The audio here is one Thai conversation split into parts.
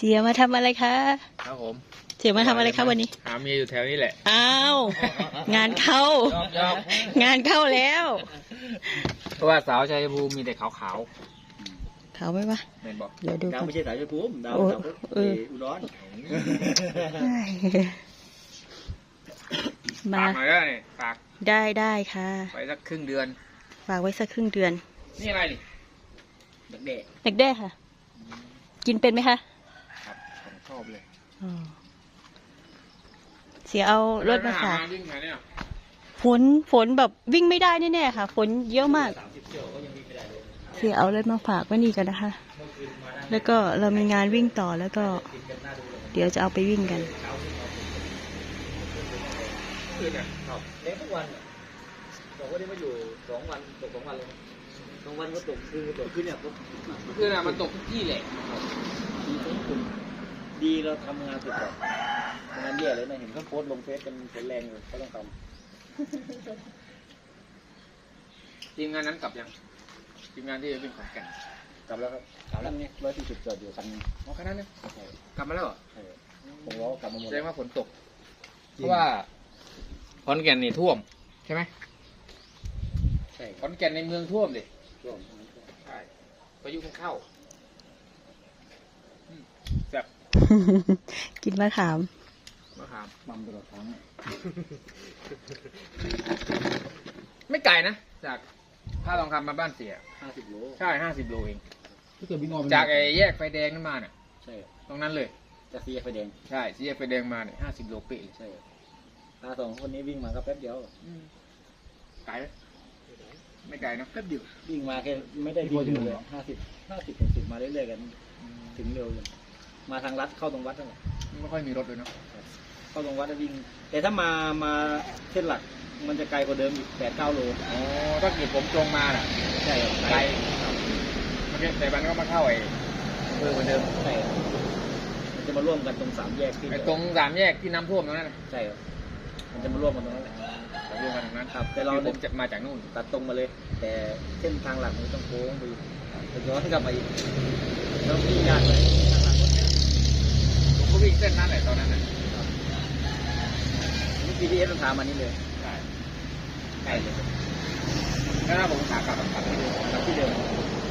เสียมาทำอะไรคะ ครับผมเสียมาทำอะไรคะวันนี้ หาเมียอยู่แถวนี้แหละอ้าว งานเข้า ยอมงานเข้าแล้ว เพราะว่าสาวชัยภูมิมีแต่ขาวเขาไหมวะๆเห็นบอกเดี๋ยวดูดาวก่อน ไม่ใช่สายชัยภูมิดาวโอ้ดาวเออ อุดรมา ฝากหน่อยได้นี่ฝากได้ได้ค่ะ ไปสักครึ่งเดือน ฝากไว้สักครึ่งเดือนนี่อะไรนี่เด็กเด็กเด็กได้ค่ะ กินเป็นไหมคะครับผม ชอบเลยอ๋อเสียเอารถมาฝากหวิ่งแถวเนี้ยฝนฝนแบบวิ่งไม่ได้แน่ๆค่ะ ฝนเยอะมาก เสียเอารถมาฝากไว้นี่กันนะคะ แล้วก็เรามีงานวิ่งต่อแล้วก็ เดี๋ยวจะเอาไปวิ่งกันคืนอะชอบเลี้ยงทุกวันอะบอกว่าได้มาอยู่สองวันตกสองวันเลยสองวันก็ตกคือตกขึ้นเนี่ยก็คืนอะมันตกทุกที่แหละ ดีทั้งคุณดีเราทำงานสุดก่อนงานแย่เลยนะเห็นเขาโพสต์ลงเฟซกันเป็นแรงอยู่เขาต้องททีมงานนั้นกลับยัง ทีมงานที่เป็นขอนแก่นำกลับแล้วครับกลับแล้วนี่ร้อยสี่สิบจอดอยู่คันนึงอ๋อแค่นั้นเนี่ยกลับมาแล้วเหรอใช่ผมล้อกลับมาหมดแสดงว่าฝนตก เพราะว่าขอนแก่นนี่ท่วม ใช่ไหมใช่ขอนแก่นในเมืองท่วมดิช่วงใช่พายุมันเข้าอืมแบบ กินมะขาม มะขามมั่มตลอดทั้งไม่ไกลนะ จากท่าทองคำมาบ้านเสียห้าสิบโล ใช่ห้าสิบโลเอง ถ้าเกิดวิ่งออกจากไอ้แยกไฟแดงนั่นมาเนี่ยใช่ ตรงนั้นเลย จากสี่แยกไฟแดง ใช่สี่แยกไฟแดงมาเนี่ยห้าสิบโลเป๊ะเลยใช่ตาสองคนนี้วิ่งมาก็แป๊บเดียวไกลไหมไม่ไกลเนอะแป๊บเดียววิ่งมาแค่ไม่ได้วิ่งเลยห้าสิบห้าสิบหกสิบมาเรื่อยๆกัน ถึงเร็วเลย มาทางรัดเข้าตรงวัดนั่นแหละไม่ค่อยมีรถเลยเนาะเข้าตรงวัดแล้ววิ่ง แต่ถ้ามามาเส้นหลักมันจะไกลกว่าเดิมอีกแปดเก้าโลอ๋อถ้าเกิดผมตรงมาน่ะใช่ครับไกลเมื่อกี้แต่มันก็มาเข้าไอ้อำเภอเหมือนเดิมใช่ครับมันจะมาร่วมกันตรงสามแยกที่ไอ้ตรงสามแยกที่น้ำท่วมตรงนั้นน่ะใช่ครับมันจะมาร่วมกันตรงนั้นแหละจะรวมกันตรงนั้นครับแต่เรา คือผมจะมาจากนู่นตัดตรงมาเลย แต่เส้นทางหลักมันต้องโค้งไปอีกจะย้อนกลับมาอีกแล้ววิ่งยากเลยทางหลักรถเยอะ ผมก็ วิ่งเส้นนั้นแหละตอนนั้นน่ะนี่ GPS มันพามานี่เลยใช่ใกล้เลยแล้วถ้าผมขากลับกลับไปเดิมกลับที่เดิม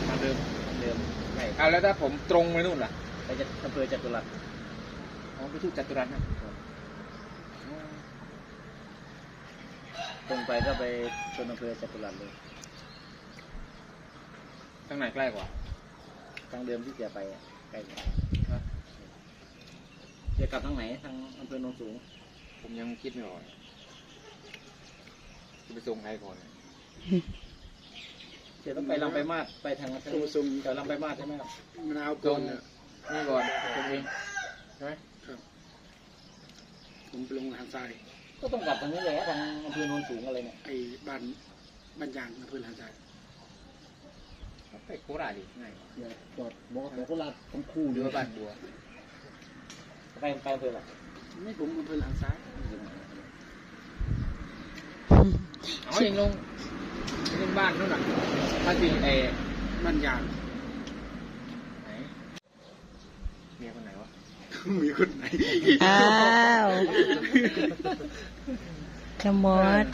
ทางเดิมทางเดิมใกล้เอาแล้วถ้าผมตรงไปนู่นล่ะไปจะอำเภอจตุรัสอ๋อไปทุกจัตุรัสนะตรงไปก็ไปชนอำเภอจตุรัสเลยทางไหนใกล้กว่าทางเดิมที่เสียไปอะใกล้กว่า จะกลับทางไหนทางอำเภอโนนสูง ผมยังคิดไม่ออกจะไปส่งใครก่อนเดี๋ยวต้องไปลำไปมาดไปทางอำเภอซุมแต่ลำไปมาดใช่ไหมครับมะนาวตรก่อนงนะนี่ก่อนตรงเองใช่ไหมผมไปลงทางซ้ายก็ต้องกลับทางนี้แหละทางอำเภอโนนสูงอะไรเนี่ยไอ้บ้านบ้านยางอำเภอทางซ้ายไปโคราชดิง่ายกว่าเดี๋ยวจอดบอกบอกโคราชทั้งคู่หรือว่าบ้านบัว ไปไปอำเภอหลักไม่ผมอำเภอทางซ้ายเอาเองลงลงบ้านนู่นน่ะถ้าจริงเอบ้านยางไหนเมียคนไหนวะมีคนไหนอ้าวจะหมด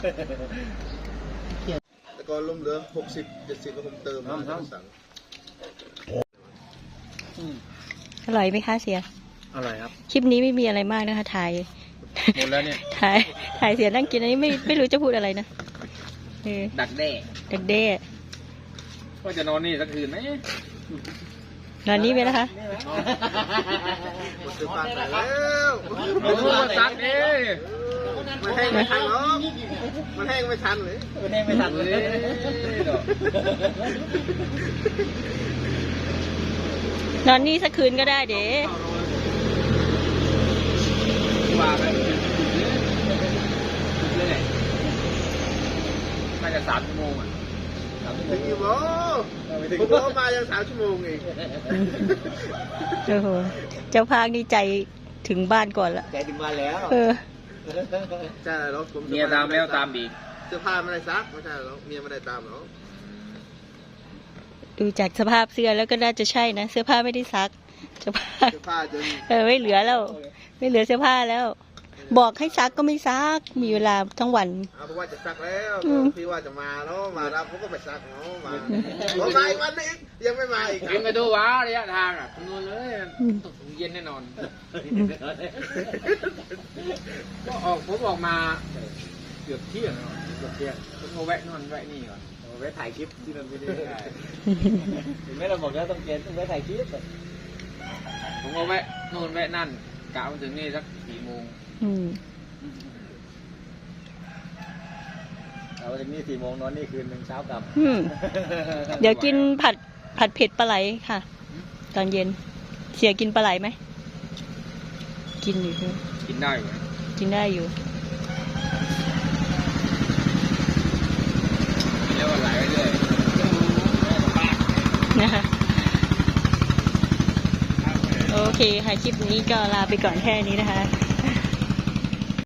แต่ก่อนลมเหลือหกสิบเจ็ดสิบก็ผมเติมมาสั่งอร่อยไหมคะเสีย อร่อยครับ คลิปนี้ไม่มีอะไรมากนะคะถ่ายหมดแล้วเนี่ย ถ่ายถ่ายเสียนั่งกินอันนี้ไม่ไม่รู้จะพูดอะไรนะเออดักแด้เด็กเด้ว่าจะนอนนี่สักคืนไหมนอนนี้ไหมนะคะหมดเสื้อผ้าใส่แล้วไม่รู้ว่าซักดิมันแห้งไม่ทันหรอกมันแห้งไม่ทันเลยวันนี้ไม่ทันเลยนอนนี่สักคืนก็ได้เด้ว่าไปเลยแหละ น่าจะสามชั่วโมงอะถึงอยู่บ่ผมบอกมายังสามชั่วโมงเองโอ้โหเจ้าพากนี่ใจถึงบ้านก่อนละใจถึงมาแล้วเออ ใช่หรอผมเมียตามแล้วตามอีกเสื้อผ้าไม่ได้ซักไม่ใช่หรอเมียไม่ได้ตามหรอดูจากสภาพเสื้อแล้วก็น่าจะใช่นะ เสื้อผ้าไม่ได้ซักใเสื้อผ้าเสื้อผ้าจน เออไม่เหลือแล้ว ไม่เหลือเสื้อผ้าแล้ว บอกให้ซักก็ไม่ซัก มีเวลาทั้งวัน เอาเพราะว่าจะซักแล้วอืม พี่ว่าจะมาเนาะมารับผมก็ไปซักเนาะมาผมมาอีกวันนึงอีกยังไม่มาอีกกินไปดูวะระยะทางอะคำนวณเลยตกถึงเย็นแน่นอน ก็ออกผมออกมาเกือบเที่ยงแล้วเกือบเที่ยงผมก็แวะนอนแวะนี่ก่อนเอาไว้ถ่ายคลิปที่นั่นไปด้วยเห็นไหมเราบอกแล้วต้องเกณฑ์ต้องไว้ถ่ายคลิปผมก็แวะโน่นแวะนั่นกะมาถึงนี่สักสี่โมง อืมเอาถึงนี่สี่โมงนอนนี่คืนหนึ่งเช้ากลับอืมเดี๋ยวกินผัดผัดเผ็ดปลาไหลค่ะ ตอนเย็น เสียกินปลาไหลไหม กินอยู่ใช่ไหมกินได้อยู่นะกินได้อยู่ กินแล้วก็ไหลไปเรื่อยนะคะโอเคค่ะ คลิปนี้ก็ลาไปก่อนแค่นี้นะคะ